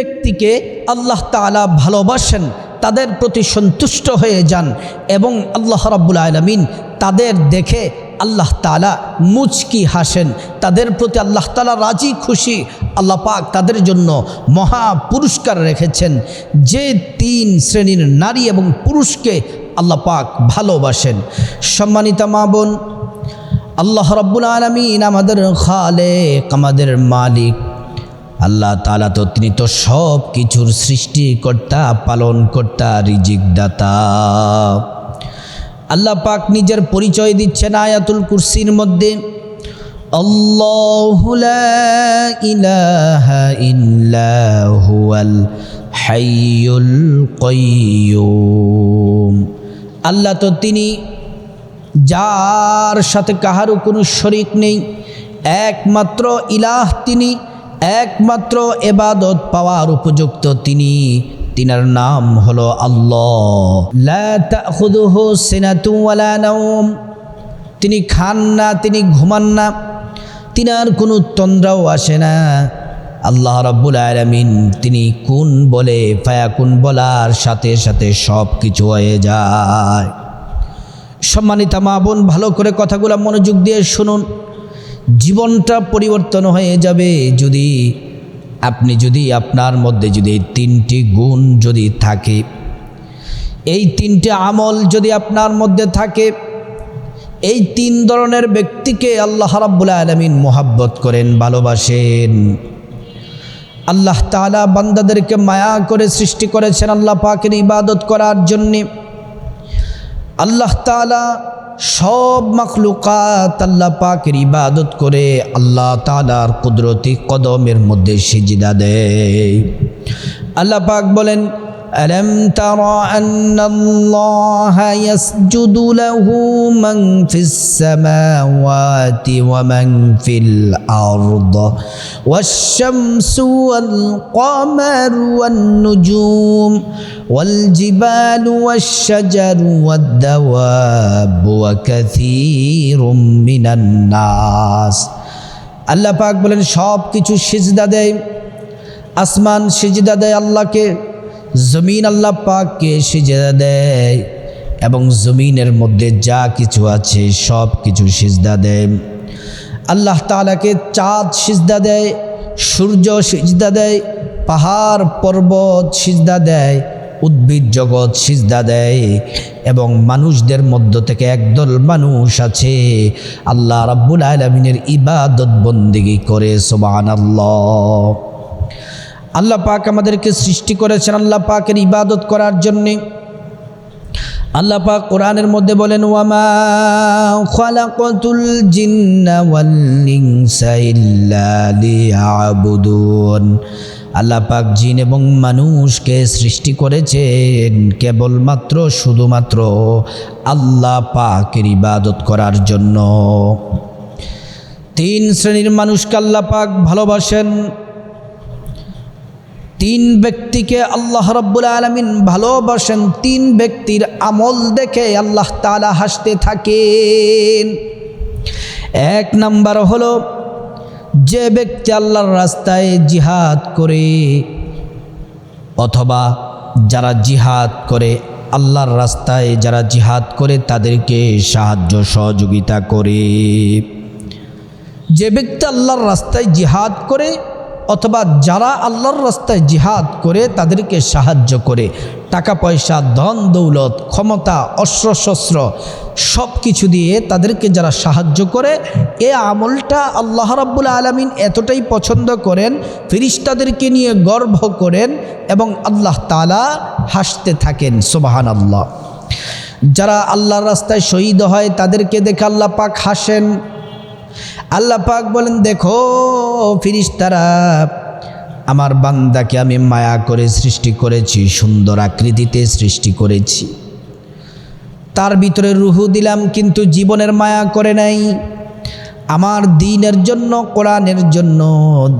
ব্যক্তিকে আল্লাহ তালা ভালোবাসেন, তাদের প্রতি সন্তুষ্ট হয়ে যান এবং আল্লাহ রাব্বুল আলমিন তাদের দেখে আল্লাহ তালা মুচকি হাসেন। তাদের প্রতি আল্লাহ তালা রাজি খুশি আল্লাহ পাক তাদের জন্য মহা পুরস্কার রেখেছেন। যে তিন শ্রেণির নারী এবং পুরুষকে আল্লাহ পাক ভালোবাসেন। সম্মানিতা মা বোন, আল্লাহ রব্বুল আলমিন আমাদের খালেক, আমাদের মালিক। আল্লাহ তালা তো তিনি তো সব কিছুর সৃষ্টিকর্তা, পালনকর্তা রিজিক দাতা আল্লাহ পাক নিজের পরিচয় দিচ্ছেন আয়াতুল কুরসির মধ্যে। আল্লাহ তো তিনি যার সাথে কাহারও কোনো শরিক নেই, একমাত্র ইলাহ তিনি। একমাত্র এবাদত পাওয়ার উপযুক্ত তিনি। তিনার নাম হলো আল্লাহ। তিনি খান না, তিনি ঘুমান না। তিনার কোনো তন্দ্রাও আসে না। আল্লাহ রব্বুল আলমিন তিনি কোন বলে, ফায়াকুন বলার সাথে সাথে সব কিছু হয়ে যায়। সম্মানিতা মা বোন, ভালো করে কথাগুলো মনোযোগ দিয়ে শুনুন। জীবনটা পরিবর্তন হয়ে যাবে যদি আপনি যদি আপনার মধ্যে যদি তিনটি গুণ যদি থাকে। এই তিনটে আমল যদি আপনার মধ্যে থাকে, এই তিন ধরনের ব্যক্তিকে আল্লাহ রাব্বুল আলমিন মোহাব্বত করেন, ভালোবাসেন। আল্লাহ তালা বান্দাদেরকে মায়া করে সৃষ্টি করেছেন আল্লাহ পাকের ইবাদত করার জন্যে। আল্লাহ তালা সব মখলুকাত আল্লাহ পাকের ইবাদত করে আল্লাহ তালার কুদরতি কদমের মধ্যে সিজিদা দেয়। আল্লাহ পাক বলেন ألم تر أن الله يسجد له من في السماوات ومن في الأرض والشمس والقمر والنجوم والجبال والشجر والدواب وكثير من الناس আল্লাহ পাক বলেন সব কিছু সিজদা দেয় আসমান সিজদা দেয় আল্লাহকে জমিন আল্লাহ পাককে সিজদা দেয় এবং জমিনের মধ্যে যা কিছু আছে সব কিছু সিজদা দেয়। আল্লাহ তালাকে চাঁদ সিজদা দেয়, সূর্য সিজদা দেয়, পাহাড় পর্বত সিজদা দেয়, উদ্ভিদ জগৎ সিজদা দেয় এবং মানুষদের মধ্য থেকে একদল মানুষ আছে। আল্লাহ রাব্বুল আলমিনের ইবাদত বন্দিগি করে সোবান আল্লাহ আল্লাহ পাক আমাদেরকে সৃষ্টি করেছেন, আল্লাহ পাকের ইবাদত করার জন্যে। আল্লাহ পাক কোরআনের মধ্যে বলেন, ওয়ামা জিন্না আল্লাহ পাক জিন এবং মানুষকে সৃষ্টি করেছেন কেবলমাত্র, শুধুমাত্র আল্লাহ পাকের ইবাদত করার জন্য। তিন শ্রেণির মানুষকে আল্লাহ পাক ভালোবাসেন। তিন ব্যক্তিকে আল্লাহ রব্বুল আলমিন ভালোবাসেন, তিন ব্যক্তির আমল দেখে আল্লাহ তালা হাসতে থাকেন। এক নাম্বার হলো, যে ব্যক্তি আল্লাহর রাস্তায় জিহাদ করে অথবা যারা জিহাদ করে, আল্লাহর রাস্তায় যারা জিহাদ করে তাদেরকে সাহায্য সহযোগিতা করে। যে ব্যক্তি আল্লাহর রাস্তায় জিহাদ করে অথবা যারা আল্লাহর রাস্তায় জিহাদ করে তাদেরকে সাহায্য করে। টাকা, পয়সা, ধন, দৌলত, ক্ষমতা অস্ত্র শস্ত্র সব কিছু দিয়ে তাদেরকে যারা সাহায্য করে, এ আমলটা আল্লাহ রাব্বুল আলমিন এতটাই পছন্দ করেন, ফিরিস্তাদেরকে নিয়ে গর্ব করেন এবং আল্লাহ তালা হাসতে থাকেন সোবাহান আল্লাহ যারা আল্লাহর রাস্তায় শহীদ হয় তাদেরকে দেখে আল্লাহ পাক হাসেন। আল্লাহ পাক বলেন, দেখো, ফিরিস্তারা, আমার বান্দাকে আমি মায়া করে সৃষ্টি করেছি, সুন্দর আকৃতিতে সৃষ্টি করেছি। তার ভিতরে রুহু দিলাম, কিন্তু জীবনের মায়া করে নাই। আমার দিনের জন্য, কোরআনের জন্য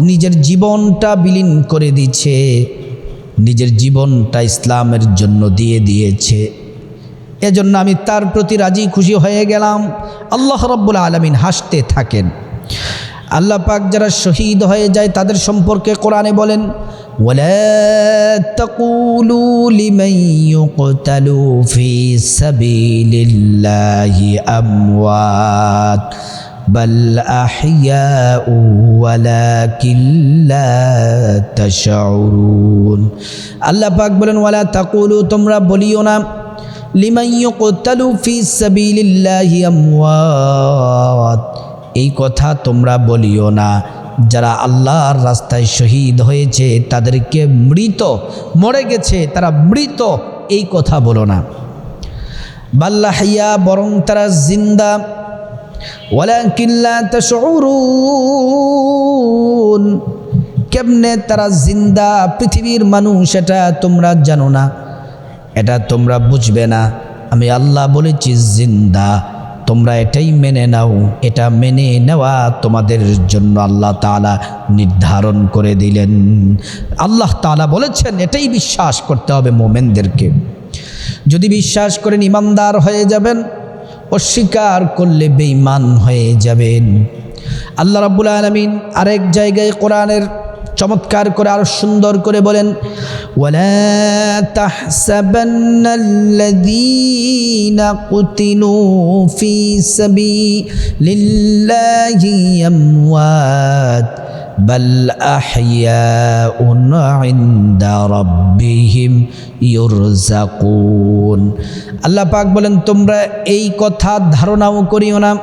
নিজের জীবনটা বিলীন করে দিচ্ছে নিজের জীবনটা ইসলামের জন্য দিয়ে দিয়েছে। এজন্য আমি তার প্রতি রাজি খুশি হয়ে গেলাম আল্লাহ রব্বুল আলমিন হাসতে থাকেন আল্লাহ পাক যারা শহীদ হয়ে যায় তাদের সম্পর্কে কোরআনে বলেন ولا تقولوا لمن يقتل في سبيل الله أموات بل أحياء ولكن لا تشعرون আল্লাহ পাক বলেন ওয়ালা তাকুলু তোমরা বলিও না লিমান ইউকতালু ফি এই কথা তোমরা বলিও না। যারা আল্লাহর রাস্তায় শহীদ হয়েছে, তাদেরকে মৃত, মরে গেছে, তারা মৃত, এই কথা বলো না। বাল্লাহিয়া বরং তারা জিন্দা। ওয়ালাকিল্লা তাশউরুন। কেমনে তারা জিন্দা? পৃথিবীর মানুষ, এটা তোমরা জানো না। এটা তোমরা বুঝবে না। আমি আল্লাহ বলেছি, জিন্দা, তোমরা এটাই মেনে নাও। এটা মেনে নেওয়া তোমাদের জন্য আল্লাহ তালা নির্ধারণ করে দিলেন। আল্লাহ তালা বলেছেন, এটাই বিশ্বাস করতে হবে মোমেনদেরকে। যদি বিশ্বাস করেন, ইমানদার হয়ে যাবেন, অস্বীকার করলে বেঈমান হয়ে যাবেন। আল্লাহ রাব্বুল আলমিন আরেক জায়গায় কোরআনের চমৎকার করে আরও সুন্দর করে বলেন ইউরজাকুন আল্লাহ পাক বলেন, তোমরা এই কথা ধারণাও করিও না।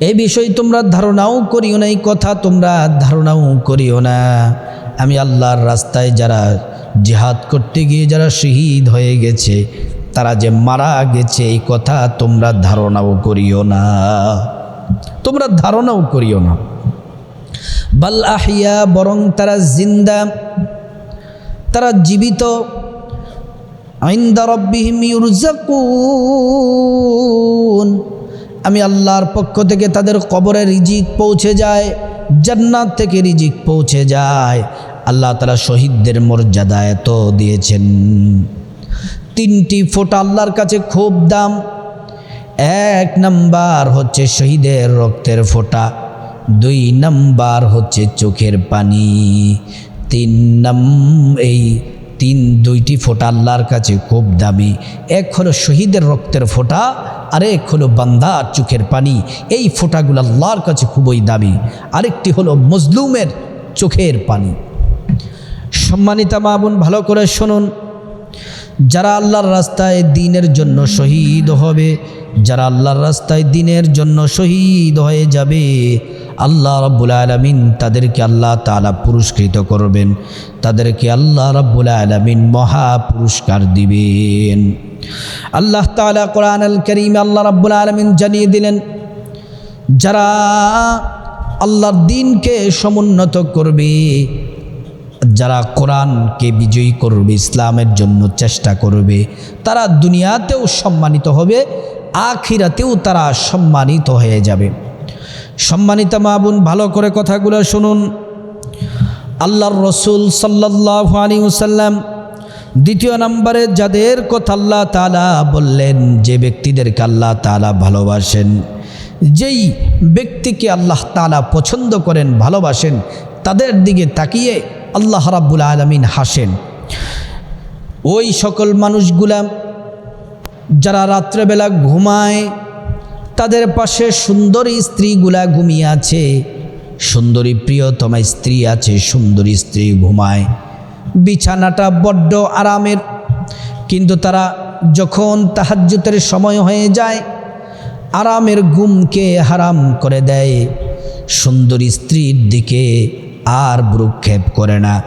এই বিষয় তোমরা ধারণাও করিও না এই কথা তোমরা ধারণাও করিও না। আমি আল্লাহর রাস্তায় যারা জিহাদ করতে গিয়ে যারা শহীদ হয়ে গেছে, তারা যে মারা গেছে, এই কথা তোমরা ধারণাও করিও না। তোমরা ধারণাও করিও না। বাল আহিয়া, বরং তারা জিন্দা, তারা জীবিত। আইন্দা ইউরজাকুন। আমি আল্লাহর পক্ষ থেকে তাদের কবরে রিজিক পৌঁছে যায়, জান্নাত থেকে রিজিক পৌঁছে যায়। আল্লাহ তালা শহীদদের মর্যাদা এত দিয়েছেন। তিনটি ফোঁটা আল্লাহর কাছে খুব দাম। এক নাম্বার হচ্ছে শহীদের রক্তের ফোঁটা, দুই নাম্বার হচ্ছে চোখের পানি, তিন নাম এই তিন, দুইটি ফোঁটা আল্লাহর কাছে খুব দামি। এক হলো শহীদের রক্তের ফোঁটা, আরেক হলো বান্দা চোখের পানি। এই ফোঁটাগুলো আল্লাহর কাছে খুবই দামি। আরেকটি হলো মজলুমের চোখের পানি। সম্মানিতা মা বোন, ভালো করে শুনুন। যারা আল্লাহর রাস্তায় দিনের জন্য শহীদ হবে, যারা আল্লাহর রাস্তায় দিনের জন্য শহীদ হয়ে যাবে, আল্লাহ রব্বুল আলমিন তাদেরকে আল্লাহ তালা পুরস্কৃত করবেন। তাদেরকে আল্লাহ রব্বুল আলমিন মহা পুরস্কার দিবেন। আল্লাহ তালা কোরআন আল করিম আল্লাহ রব্বুল আলমিন জানিয়ে দিলেন, যারা আল্লাহর দিনকে সমুন্নত করবে যারা কোরআনকে বিজয়ী করবে, ইসলামের জন্য চেষ্টা করবে, তারা দুনিয়াতেও সম্মানিত হবে, আখিরাতেও তারা সম্মানিত হয়ে যাবে। সম্মানিত মাবুন ভালো করে কথাগুলো শুনুন। আল্লাহর রসুল সাল্লাহ আলী সাল্লাম দ্বিতীয় নম্বরে যাদের কথা আল্লাহ তালা বললেন, যে ব্যক্তিদেরকে আল্লাহ তালা ভালোবাসেন, যেই ব্যক্তিকে আল্লাহ তালা পছন্দ করেন, ভালোবাসেন, তাদের দিকে তাকিয়ে আল্লাহ রাব্বুল আলমিন হাসেন। ওই সকল মানুষগুলা যারা রাত্রেবেলা ঘুমায়, তাদের পাশে সুন্দরী স্ত্রীগুলা ঘুমিয়ে আছে। সুন্দরী প্রিয়তমা স্ত্রী আছে, সুন্দরী স্ত্রী ঘুমায়। বিছানাটা বড্ড আরামের, কিন্তু তারা যখন তাহাজ্যতের সময় হয়ে যায়, আরামের ঘুমকে হারাম করে দেয়। সুন্দরী স্ত্রীর দিকে আর ভ্রুক্ষেপ করে না।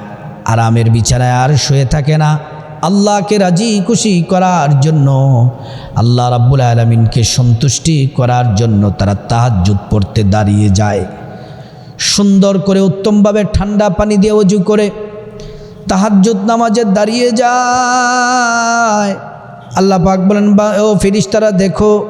আরামের বিছানায় আর শুয়ে থাকে না। আল্লাহকে রাজি খুশি করার জন্য। আল্লাহ রাব্বুল আলমিনকে সন্তুষ্টি করার জন্য তারা তাহাজ্জুদ পড়তে দাঁড়িয়ে যায়। সুন্দর করে, উত্তমভাবে ঠান্ডা পানি দিয়ে অজু করে তাহাজ্জুদ নামাজে দাঁড়িয়ে যায়। আল্লাহ পাক বলেন, বা, ও ফিরিস্তারা দেখো,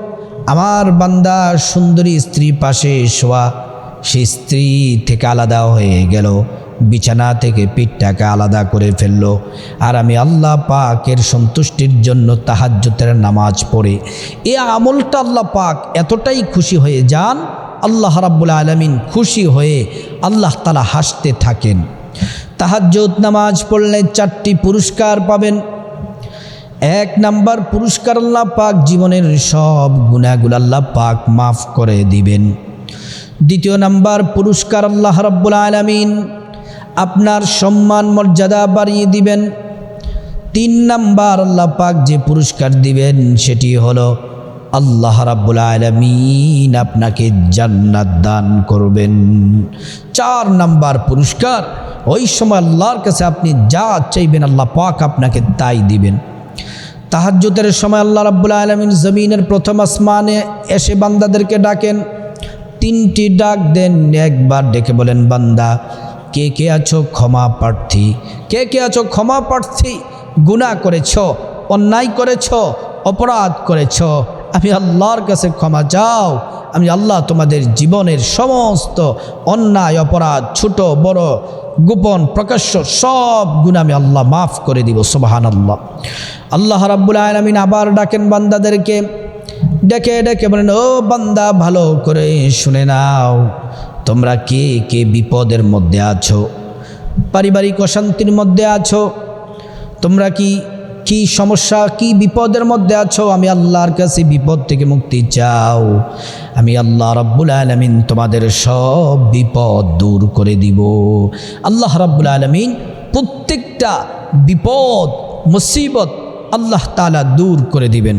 আমার বান্দা সুন্দরী স্ত্রী পাশে শোয়া। সেই স্ত্রী থেকে আলাদা হয়ে গেল। বিছানা থেকে পিঠটাকে আলাদা করে ফেলল। আর আমি আল্লাহ পাকের সন্তুষ্টির জন্য তাহাজ্যতের নামাজ পড়ে। এ আমলটা আল্লাহ পাক এতটাই খুশি হয়ে যান, আল্লাহ রাব্বুল আলমিন খুশি হয়ে আল্লাহ তালা হাসতে থাকেন। তাহাজ্জুদ নামাজ পড়লে চারটি পুরস্কার পাবেন। এক নাম্বার পুরস্কার আল্লাহ পাক জীবনের সব গুণাগুলো আল্লাহ পাক মাফ করে দিবেন। দ্বিতীয় নাম্বার, পুরস্কার আল্লাহ রাব্বুল আলমিন আপনার সম্মান মর্যাদা বাড়িয়ে দিবেন। তিন নাম্বার, আল্লাহ পাক যে পুরস্কার দিবেন সেটি হলো আল্লাহ রাব্বুল আলমিন আপনাকে জান্নাত দান করবেন। চার নাম্বার পুরস্কার, ওই সময় আল্লাহর কাছে আপনি যা চাইবেন আল্লাহ পাক আপনাকে তাই দিবেন। তাহাজ্জুতের সময় আল্লাহ রাব্বুল আলমিন জমিনের প্রথম আসমানে এসে বান্দাদেরকে ডাকেন। তিনটি ডাক দেন, একবার ডেকে বলেন, বান্দা, কে কে আছো? ক্ষমা প্রার্থী। কে কে আছো? ক্ষমা প্রার্থী। গুনাহ করেছ, অন্যায় করেছ, অপরাধ করেছ। আমি আল্লাহর কাছে ক্ষমা চাও। আমি আল্লাহ তোমাদের জীবনের সমস্ত অন্যায়, অপরাধ, ছোট, বড়, গোপন, প্রকাশ্য সব গুণ আমি আল্লাহ মাফ করে দিব সোবাহান আল্লাহ আল্লাহ রাব্বুল আলমিন আবার ডাকেন বান্দাদেরকে ডেকে ডেকে বলেন, ও বান্দা, ভালো করে শুনে নাও। তোমরা কে কে বিপদের মধ্যে আছো? পারিবারিক অশান্তির মধ্যে আছো? তোমরা কি কি সমস্যা, কি বিপদের মধ্যে আছো? আমি আল্লাহর কাছে বিপদ থেকে মুক্তি চাও। আমি আল্লাহ রাব্বুল আলমিন তোমাদের সব বিপদ দূর করে দিব। আল্লাহ রাব্বুল আলমিন প্রত্যেকটা বিপদ, মুসিবত আল্লাহ তালা দূর করে দিবেন।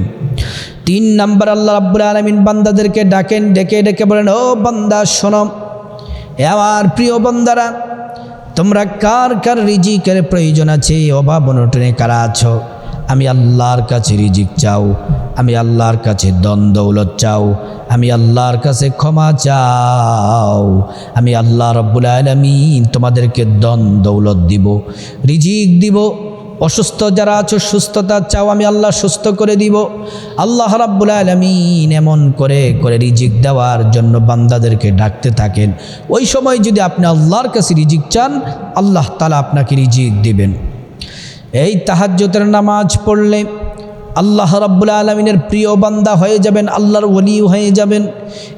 তিন নাম্বার আল্লাহ রাব্বুল আলমিন বান্দাদেরকে ডাকেন, ডেকে ডেকে বলেন, ও বান্দা, শোনো এ আমার প্রিয় বান্দারা, তোমরা কার কার রিজিকের প্রয়োজন আছে? অভাব অনটনে কারা আছো? আমি আল্লাহর কাছে রিজিক চাও, আমি আল্লাহর কাছে দন দৌলত চাও, আমি আল্লাহর কাছে ক্ষমা চাও, আমি আল্লাহ রব্বুল আলমিন তোমাদেরকে দন দৌলত দিব, রিজিক দিব। অসুস্থ যারা আছো, সুস্থতা চাও, আমি আল্লাহ সুস্থ করে দিব। আল্লাহ রাব্বুল আলমিন এমন করে করে রিজিক দেওয়ার জন্য বান্দাদেরকে ডাকতে থাকেন। ওই সময় যদি আপনি আল্লাহর কাছে রিজিক চান, আল্লাহ তালা আপনাকে রিজিক দিবেন। এই তাহাজ্যতের নামাজ পড়লে আল্লাহ রাব্বুল আলমিনের প্রিয় বান্দা হয়ে যাবেন, আল্লাহর ওলি হয়ে যাবেন।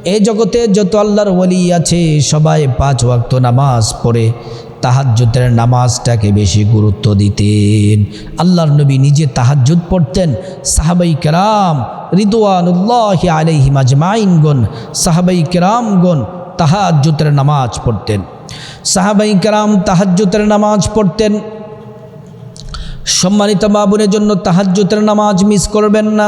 এ জগতে যত আল্লাহর ওলি আছে, সবাই পাঁচ ওয়াক্ত নামাজ পড়ে। তাহাজ্জুদের নামাজটাকে বেশি গুরুত্ব দিতেন। আল্লাহর নবী নিজে তাহাজ্জুদ পড়তেন। সাহাবাই কেরাম রিদওয়ানুল্লাহ আলাইহিম আজমাইনগণ সাহাবাই কেরামগণ তাহাজ্জুদের নামাজ পড়তেন। সাহাবাই কেরাম তাহাজ্জুদের নামাজ পড়তেন। সম্মানিত বাবুনের জন্য তাহাজ্জুদের নামাজ মিস করবেন না।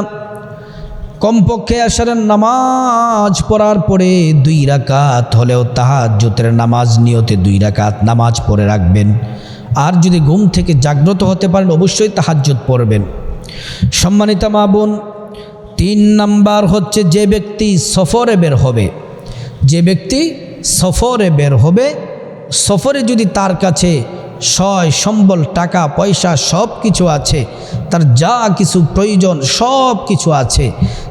কমপক্ষে আসারের নামাজ পড়ার পরে দুই রাকাত হলেও তাহাজ্জুতের নামাজ নিয়তে দুই রাকাত নামাজ পড়ে রাখবেন। আর যদি ঘুম থেকে জাগ্রত হতে পারেন, অবশ্যই তাহাজ্জুদ পড়বেন। সম্মানিত মা বোন, তিন নাম্বার হচ্ছে যে ব্যক্তি সফরে বের হবে, যে ব্যক্তি সফরে বের হবে, সফরে যদি তার কাছে সয়, সম্বল, টাকা, পয়সা সব কিছু আছে, তার যা কিছু প্রয়োজন সব কিছু আছে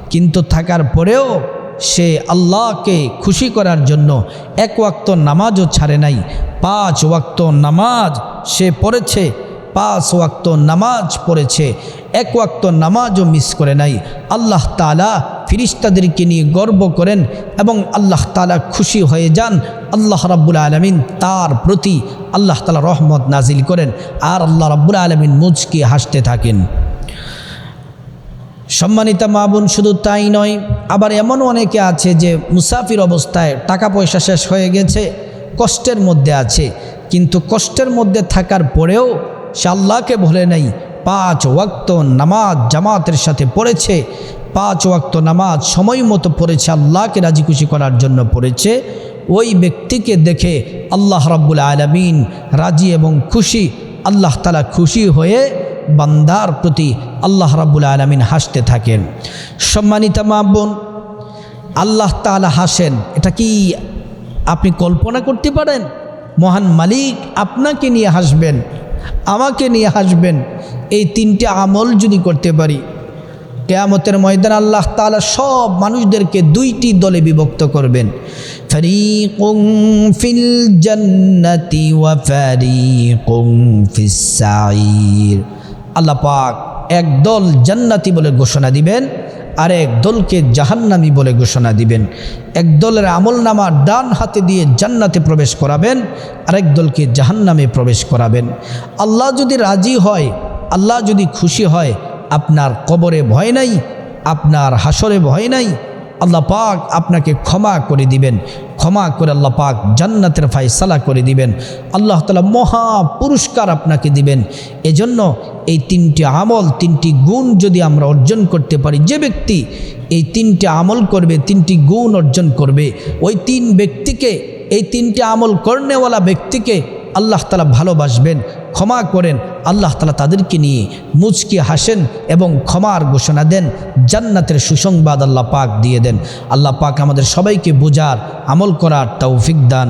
কিন্তু থাকার পরেও সে আল্লাহকে খুশি করার জন্য এক ওয়াক্ত নামাজও ছাড়ে নাই, পাঁচ ওয়াক্ত নামাজ সে পড়েছে, পাঁচ ওয়াক্ত নামাজ পড়েছে, এক ওয়াক্ত নামাজও মিস করে নাই। আল্লাহ তালা ফিরিস্তাদেরকে নিয়ে গর্ব করেন এবং আল্লাহ তালা খুশি হয়ে যান। আল্লাহ রাব্বুল আলমিন তার প্রতি আল্লাহ তালা রহমত নাজিল করেন। আর আল্লাহ রাব্বুল আলমিন মুজকে হাসতে থাকেন। সম্মানিতা মা বোন, শুধু তাই নয়, আবার এমন অনেকে আছে যে মুসাফির অবস্থায় টাকা পয়সা শেষ হয়ে গেছে, কষ্টের মধ্যে আছে। কিন্তু কষ্টের মধ্যে থাকার পরেও সে আল্লাহকে ভুলে নেই। পাঁচ ওয়াক্ত নামাজ জামাতের সাথে পড়েছে, পাঁচ ওয়াক্ত নামাজ সময় মতো পড়েছে, আল্লাহকে রাজি খুশি করার জন্য পড়েছে। ওই ব্যক্তিকে দেখে আল্লাহ রাব্বুল আলমিন রাজি এবং খুশি, আল্লাহ তালা খুশি হয়ে বান্দার প্রতি আল্লাহ রাব্বুল আলমিন হাসতে থাকেন। সম্মানিতা মা বোন, আল্লাহ তালা হাসেন, এটা কি আপনি কল্পনা করতে পারেন? মহান মালিক আপনাকে নিয়ে হাসবেন, আমাকে নিয়ে হাসবেন, এই তিনটে আমল যদি করতে পারি, কেয়ামতের ময়দান আল্লাহ তালা সব মানুষদেরকে দুইটি দলে বিভক্ত করবেন। ফিল ওয়া আল্লাহ পাক একদল জান্নাতি বলে ঘোষণা দিবেন আর এক দলকে জাহান্নামি বলে ঘোষণা দিবেন। এক দলের আমল নামা ডান হাতে দিয়ে জান্নাতে প্রবেশ করাবেন, আরেক দলকে জাহান্নামে প্রবেশ করাবেন। আল্লাহ যদি রাজি হয়, আল্লাহ যদি খুশি হয়, আপনার কবরে ভয় নাই, আপনার হাসরে ভয় নাই আল্লাহ পাক আপনাকে ক্ষমা করে দিবেন। ক্ষমা করে আল্লাহ পাক জান্নাতের ফাইসালা করে দিবেন। আল্লাহ তালা মহা পুরস্কার আপনাকে দিবেন। এজন্য এই তিনটি আমল, তিনটি গুণ যদি আমরা অর্জন করতে পারি, যে ব্যক্তি এই তিনটি আমল করবে, তিনটি গুণ অর্জন করবে, ওই তিন ব্যক্তিকে, এই তিনটি আমল করনেওয়ালা ব্যক্তিকে আল্লাহ তালা ভালোবাসবেন। ক্ষমা করেন। আল্লাহ তালা তাদেরকে নিয়ে মুচকি হাসেন এবং ক্ষমার ঘোষণা দেন, জান্নাতের সুসংবাদ আল্লাহ পাক দিয়ে দেন। আল্লাহ পাক আমাদের সবাইকে বোঝার, আমল করার তৌফিক দান।